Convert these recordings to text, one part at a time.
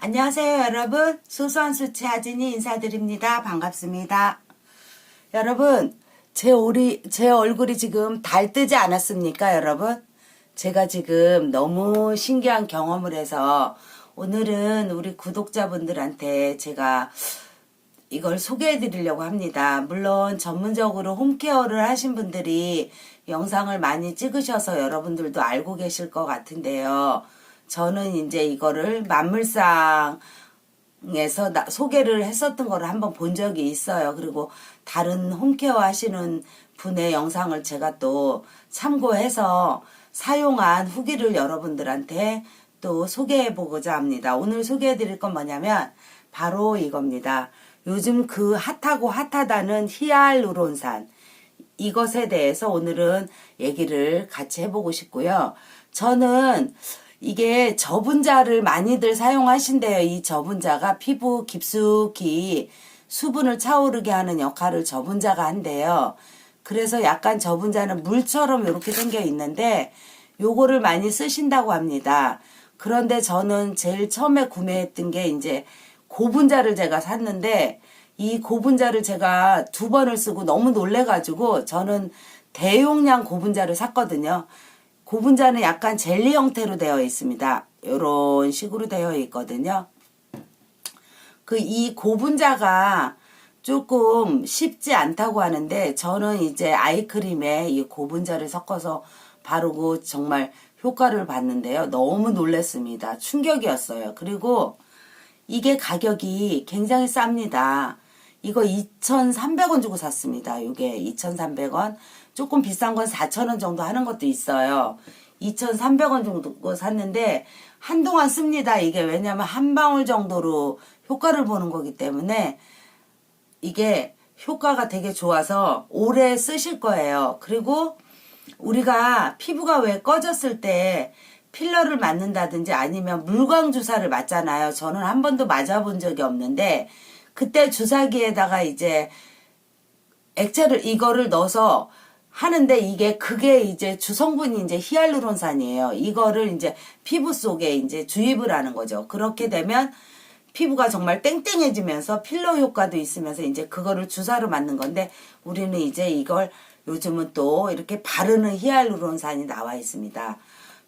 안녕하세요, 여러분. 소소한 수치 하진이 인사드립니다. 반갑습니다. 여러분, 제 오리, 제 얼굴이 지금 달 뜨지 않았습니까, 여러분? 제가 지금 너무 신기한 경험을 해서 오늘은 우리 구독자분들한테 제가 이걸 소개해 드리려고 합니다. 물론 전문적으로 홈케어를 하신 분들이 영상을 많이 찍으셔서 여러분들도 알고 계실 것 같은데요. 저는 이제 이거를 만물상에서 나- 소개를 했었던 거를 한번 본 적이 있어요. 그리고 다른 홈케어 하시는 분의 영상을 제가 또 참고해서 사용한 후기를 여러분들한테 또 소개해 보고자 합니다. 오늘 소개해 드릴 건 뭐냐면 바로 이겁니다. 요즘 그 핫하고 핫하다는 히알루론산 이것에 대해서 오늘은 얘기를 같이 해보고 싶고요. 저는 이게 저분자를 많이들 사용하신대요. 이 저분자가 피부 깊숙이 수분을 차오르게 하는 역할을 저분자가 한대요. 그래서 약간 저분자는 물처럼 이렇게 생겨 있는데 요거를 많이 쓰신다고 합니다. 그런데 저는 제일 처음에 구매했던 게 이제 고분자를 제가 샀는데 이 고분자를 제가 두 번을 쓰고 너무 놀래가지고 저는 대용량 고분자를 샀거든요. 고분자는 약간 젤리 형태로 되어 있습니다. 이런 식으로 되어 있거든요. 그 이 고분자가 조금 쉽지 않다고 하는데 저는 이제 아이크림에 이 고분자를 섞어서 바르고 정말 효과를 봤는데요. 너무 놀랐습니다. 충격이었어요. 그리고 이게 가격이 굉장히 쌉니다. 이거 2,300원 주고 샀습니다. 이게 2,300원. 조금 비싼 건 4,000원 정도 하는 것도 있어요. 2,300원 정도 샀는데 한동안 씁니다. 이게 왜냐면 한 방울 정도로 효과를 보는 거기 때문에 이게 효과가 되게 좋아서 오래 쓰실 거예요. 그리고 우리가 피부가 왜 꺼졌을 때 필러를 맞는다든지 아니면 물광 주사를 맞잖아요. 저는 한 번도 맞아본 적이 없는데 그때 주사기에다가 이제 액체를 이거를 넣어서 하는데 이게 그게 이제 주성분이 이제 히알루론산이에요. 이거를 이제 피부 속에 이제 주입을 하는 거죠. 그렇게 되면 피부가 정말 땡땡해지면서 필러 효과도 있으면서 이제 그거를 주사로 맞는 건데 우리는 이제 이걸 요즘은 또 이렇게 바르는 히알루론산이 나와 있습니다.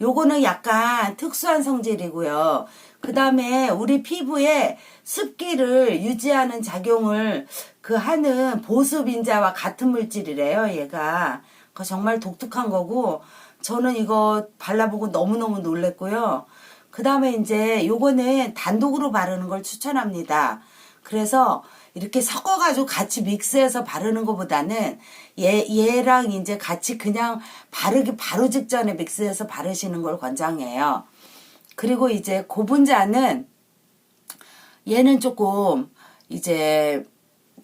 요거는 약간 특수한 성질이고요. 그 다음에 우리 피부에 습기를 유지하는 작용을 그 하는 보습인자와 같은 물질이래요, 얘가. 그 정말 독특한 거고, 저는 이거 발라보고 너무너무 놀랬고요. 그 다음에 이제 요거는 단독으로 바르는 걸 추천합니다. 그래서 이렇게 섞어가지고 같이 믹스해서 바르는 것보다는 얘, 얘랑 이제 같이 그냥 바르기 바로 직전에 믹스해서 바르시는 걸 권장해요. 그리고 이제 고분자는 얘는 조금 이제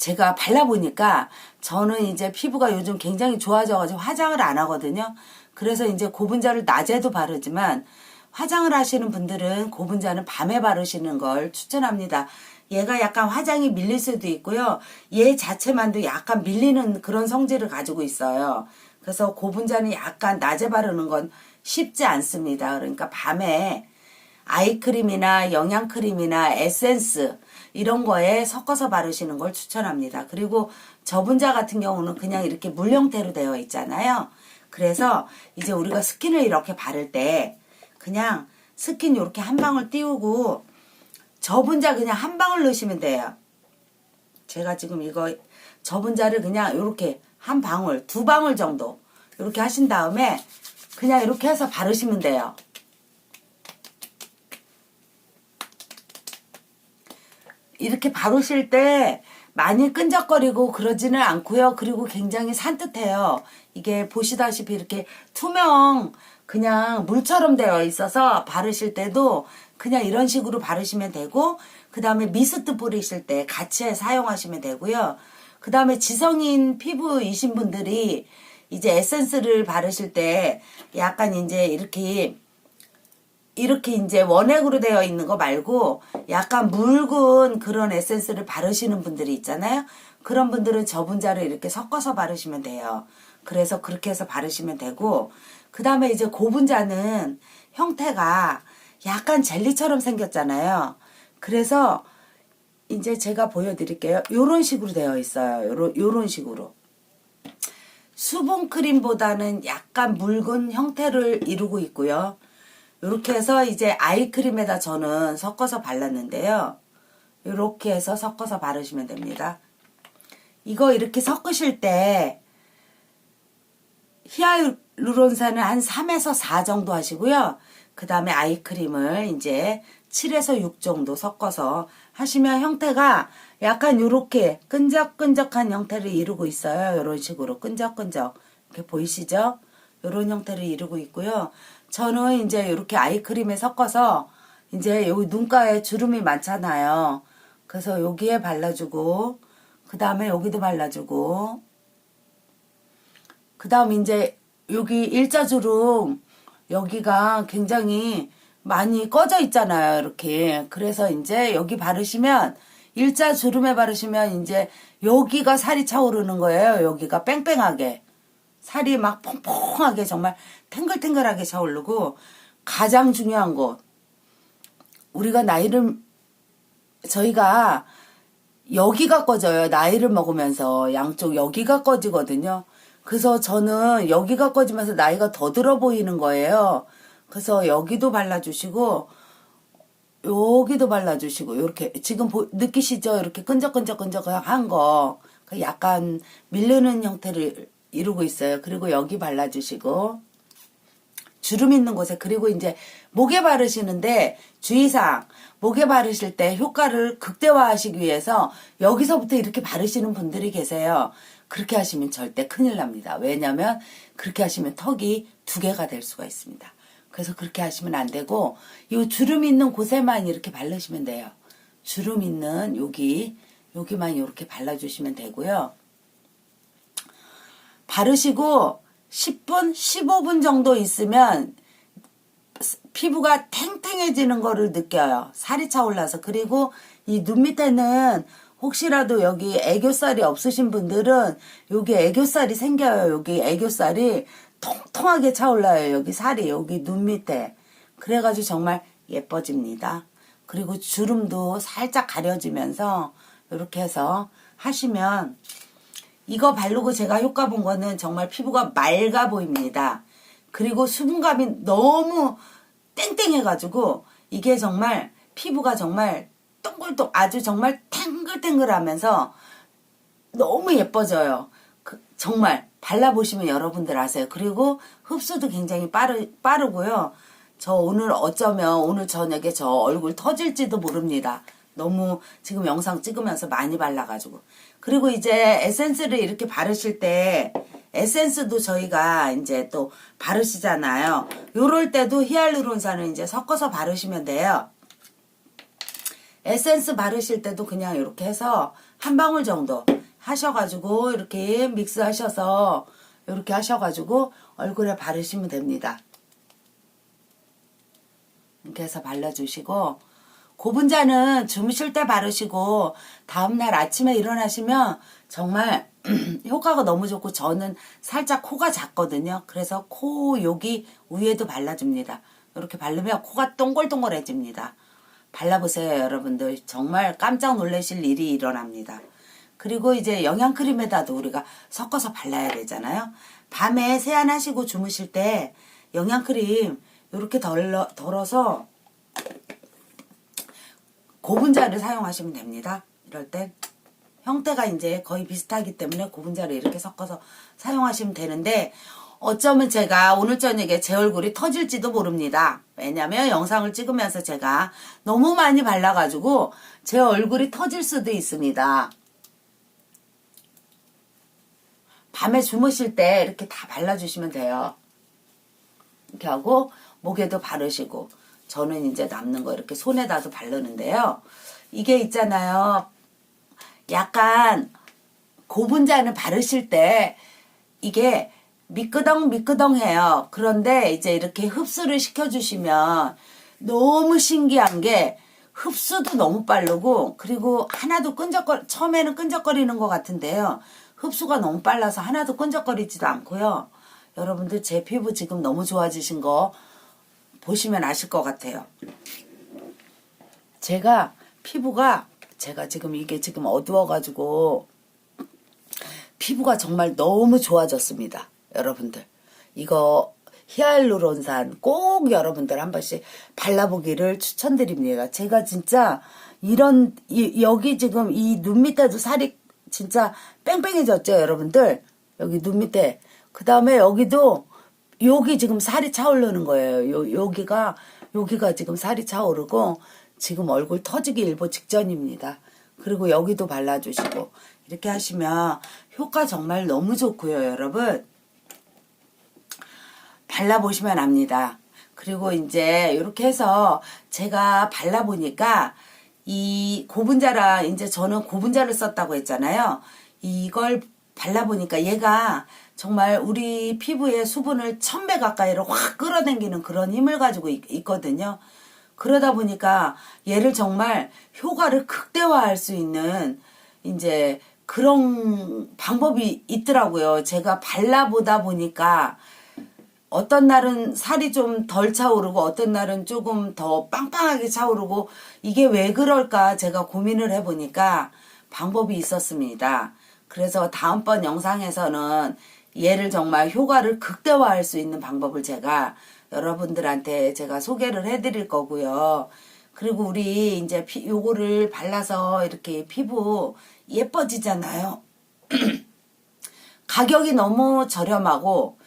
제가 발라보니까 저는 이제 피부가 요즘 굉장히 좋아져가지고 화장을 안 하거든요. 그래서 이제 고분자를 낮에도 바르지만 화장을 하시는 분들은 고분자는 밤에 바르시는 걸 추천합니다. 얘가 약간 화장이 밀릴 수도 있고요. 얘 자체만도 약간 밀리는 그런 성질을 가지고 있어요. 그래서 고분자는 약간 낮에 바르는 건 쉽지 않습니다. 그러니까 밤에 아이크림이나 영양크림이나 에센스 이런 거에 섞어서 바르시는 걸 추천합니다. 그리고 저분자 같은 경우는 그냥 이렇게 물 형태로 되어 있잖아요. 그래서 이제 우리가 스킨을 이렇게 바를 때 그냥 스킨 이렇게 한 방울 띄우고 저분자 그냥 한 방울 넣으시면 돼요. 제가 지금 이거 저분자를 그냥 이렇게 한 방울, 두 방울 정도 이렇게 하신 다음에 그냥 이렇게 해서 바르시면 돼요. 이렇게 바르실 때 많이 끈적거리고 그러지는 않고요. 그리고 굉장히 산뜻해요. 이게 보시다시피 이렇게 투명 그냥 물처럼 되어 있어서 바르실 때도 그냥 이런 식으로 바르시면 되고 그 다음에 미스트 뿌리실 때 같이 사용하시면 되고요. 그 다음에 지성인 피부이신 분들이 이제 에센스를 바르실 때 약간 이제 이렇게 이렇게 이제 원액으로 되어 있는 거 말고 약간 묽은 그런 에센스를 바르시는 분들이 있잖아요. 그런 분들은 저분자를 이렇게 섞어서 바르시면 돼요. 그래서 그렇게 해서 바르시면 되고 그 다음에 이제 고분자는 형태가 약간 젤리처럼 생겼잖아요. 그래서 이제 제가 보여드릴게요. 요런 식으로 되어 있어요. 요런, 요런 식으로. 수분 크림보다는 약간 묽은 형태를 이루고 있고요. 이렇게 해서 이제 아이크림에다 저는 섞어서 발랐는데요. 이렇게 해서 섞어서 바르시면 됩니다. 이거 이렇게 섞으실 때 히알루론산은 한 3에서 4 정도 하시고요. 그 다음에 아이크림을 이제 7에서 6 정도 섞어서 하시면 형태가 약간 요렇게 끈적끈적한 형태를 이루고 있어요. 요런 식으로 끈적끈적. 이렇게 보이시죠? 요런 형태를 이루고 있고요. 저는 이제 이렇게 아이크림에 섞어서 이제 여기 눈가에 주름이 많잖아요. 그래서 여기에 발라주고, 그 다음에 여기도 발라주고, 그 다음 이제 여기 일자주름 여기가 굉장히 많이 꺼져 있잖아요. 이렇게. 그래서 이제 여기 바르시면 일자 주름에 바르시면 이제 여기가 살이 차오르는 거예요. 여기가 뺑뺑하게. 살이 막 퐁퐁하게 정말 탱글탱글하게 차오르고 가장 중요한 것. 우리가 나이를 저희가 여기가 꺼져요. 나이를 먹으면서 양쪽 여기가 꺼지거든요. 그래서 저는 여기가 꺼지면서 나이가 더 들어 보이는 거예요. 그래서 여기도 발라주시고 여기도 발라주시고 이렇게 지금 보, 느끼시죠? 이렇게 끈적끈적끈적한 거. 그 약간 밀르는 형태를 이루고 있어요. 그리고 여기 발라주시고 주름 있는 곳에 그리고 이제 목에 바르시는데 주의사항 목에 바르실 때 효과를 극대화하시기 위해서 여기서부터 이렇게 바르시는 분들이 계세요. 그렇게 하시면 절대 큰일 납니다. 왜냐하면 그렇게 하시면 턱이 두 개가 될 수가 있습니다. 그래서 그렇게 하시면 안 되고 이 주름 있는 곳에만 이렇게 바르시면 돼요. 주름 있는 여기 여기만 이렇게 발라주시면 되고요. 바르시고 10분, 15분 정도 있으면 피부가 탱탱해지는 거를 느껴요. 살이 차올라서. 그리고 이 눈 밑에는 혹시라도 여기 애교살이 없으신 분들은 여기 애교살이 생겨요. 여기 애교살이 통통하게 차올라요. 여기 살이 여기 눈 밑에. 그래가지고 정말 예뻐집니다. 그리고 주름도 살짝 가려지면서 이렇게 해서 하시면 이거 바르고 제가 효과 본 거는 정말 피부가 맑아 보입니다. 그리고 수분감이 너무 땡땡해가지고 이게 정말 피부가 정말 동글동 아주 정말 탱글탱글하면서 너무 예뻐져요. 그, 정말 발라보시면 여러분들 아세요. 그리고 흡수도 굉장히 빠르, 빠르고요. 저 오늘 어쩌면 오늘 저녁에 저 얼굴 터질지도 모릅니다. 너무 지금 영상 찍으면서 많이 발라가지고. 그리고 이제 에센스를 이렇게 바르실 때 에센스도 저희가 이제 또 바르시잖아요. 요럴 때도 히알루론산을 이제 섞어서 바르시면 돼요. 에센스 바르실 때도 그냥 이렇게 해서 한 방울 정도 하셔가지고 이렇게 믹스 하셔서 이렇게 하셔가지고 얼굴에 바르시면 됩니다. 이렇게 해서 발라주시고 고분자는 주무실 때 바르시고 다음날 아침에 일어나시면 정말 효과가 너무 좋고 저는 살짝 코가 작거든요. 그래서 코 여기 위에도 발라줍니다. 이렇게 바르면 코가 동글동글해집니다. 발라보세요 여러분들. 정말 깜짝 놀라실 일이 일어납니다. 그리고 이제 영양크림에다도 우리가 섞어서 발라야 되잖아요. 밤에 세안하시고 주무실 때 영양크림 이렇게 덜어, 덜어서 고분자를 사용하시면 됩니다. 이럴 땐 형태가 이제 거의 비슷하기 때문에 고분자를 이렇게 섞어서 사용하시면 되는데 어쩌면 제가 오늘 저녁에 제 얼굴이 터질지도 모릅니다. 왜냐면 영상을 찍으면서 제가 너무 많이 발라가지고 제 얼굴이 터질 수도 있습니다. 밤에 주무실 때 이렇게 다 발라주시면 돼요. 이렇게 하고 목에도 바르시고 저는 이제 남는 거 이렇게 손에다도 바르는데요. 이게 있잖아요. 약간 고분자는 바르실 때 이게 미끄덩 미끄덩해요. 그런데 이제 이렇게 흡수를 시켜주시면 너무 신기한 게 흡수도 너무 빠르고 그리고 하나도 끈적거리 처음에는 끈적거리는 것 같은데요. 흡수가 너무 빨라서 하나도 끈적거리지도 않고요. 여러분들 제 피부 지금 너무 좋아지신 거 보시면 아실 것 같아요. 제가 피부가 제가 지금 이게 지금 어두워가지고 피부가 정말 너무 좋아졌습니다. 여러분들. 이거 히알루론산 꼭 여러분들 한 번씩 발라보기를 추천드립니다. 제가 진짜 이런, 이- 여기 지금 이 눈 밑에도 살이 진짜 뺑뺑해졌죠, 여러분들? 여기 눈 밑에. 그 다음에 여기도 여기 지금 살이 차오르는 거예요. 요, 여기가, 여기가 지금 살이 차오르고 지금 얼굴 터지기 일보 직전입니다. 그리고 여기도 발라주시고 이렇게 하시면 효과 정말 너무 좋고요, 여러분. 발라보시면 압니다. 그리고 이제 이렇게 해서 제가 발라보니까 이 고분자라 이제 저는 고분자를 썼다고 했잖아요. 이걸 발라보니까 얘가 정말 우리 피부의 수분을 천배 가까이로 확 끌어당기는 그런 힘을 가지고 있, 있거든요. 그러다 보니까 얘를 정말 효과를 극대화할 수 있는 이제 그런 방법이 있더라고요. 제가 발라보다 보니까 어떤 날은 살이 좀 덜 차오르고 어떤 날은 조금 더 빵빵하게 차오르고 이게 왜 그럴까 제가 고민을 해보니까 방법이 있었습니다. 그래서 다음번 영상에서는 얘를 정말 효과를 극대화할 수 있는 방법을 제가 여러분들한테 제가 소개를 해드릴 거고요. 그리고 우리 이제 피, 요거를 발라서 이렇게 피부 예뻐지잖아요. 가격이 너무 저렴하고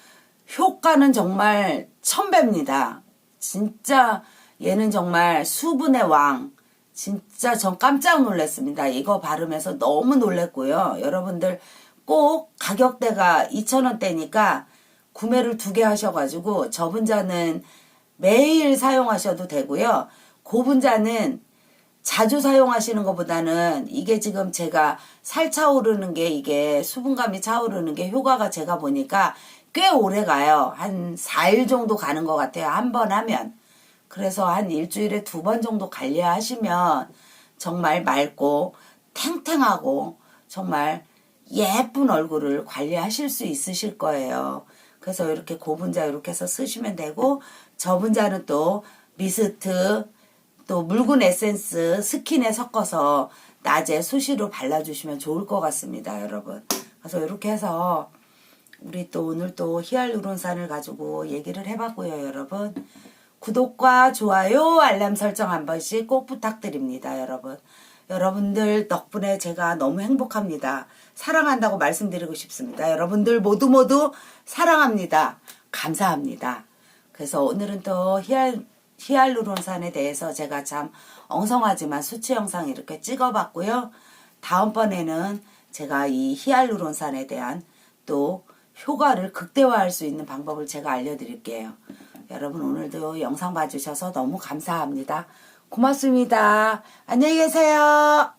효과는 정말 천배입니다. 진짜 얘는 정말 수분의 왕. 진짜 전 깜짝 놀랐습니다. 이거 바르면서 너무 놀랐고요. 여러분들 꼭 가격대가 2,000원대니까 구매를 두 개 하셔가지고 저분자는 매일 사용하셔도 되고요. 고분자는 자주 사용하시는 것보다는 이게 지금 제가 살 차오르는 게 이게 수분감이 차오르는 게 효과가 제가 보니까 꽤 오래 가요. 한 4일 정도 가는 것 같아요. 한 번 하면. 그래서 한 일주일에 두 번 정도 관리하시면 정말 맑고 탱탱하고 정말 예쁜 얼굴을 관리하실 수 있으실 거예요. 그래서 이렇게 고분자 이렇게 해서 쓰시면 되고 저분자는 또 미스트 또 묽은 에센스 스킨에 섞어서 낮에 수시로 발라주시면 좋을 것 같습니다, 여러분. 그래서 이렇게 해서 우리 또 오늘 또 히알루론산을 가지고 얘기를 해봤고요, 여러분. 구독과 좋아요, 알람 설정 한 번씩 꼭 부탁드립니다, 여러분. 여러분들 덕분에 제가 너무 행복합니다. 사랑한다고 말씀드리고 싶습니다. 여러분들 모두 모두 사랑합니다. 감사합니다. 그래서 오늘은 또 히알, 히알루론산에 대해서 제가 참 엉성하지만 수치 영상 이렇게 찍어봤고요. 다음번에는 제가 이 히알루론산에 대한 또 효과를 극대화할 수 있는 방법을 제가 알려드릴게요. 여러분 오늘도 영상 봐주셔서 너무 감사합니다. 고맙습니다. 안녕히 계세요.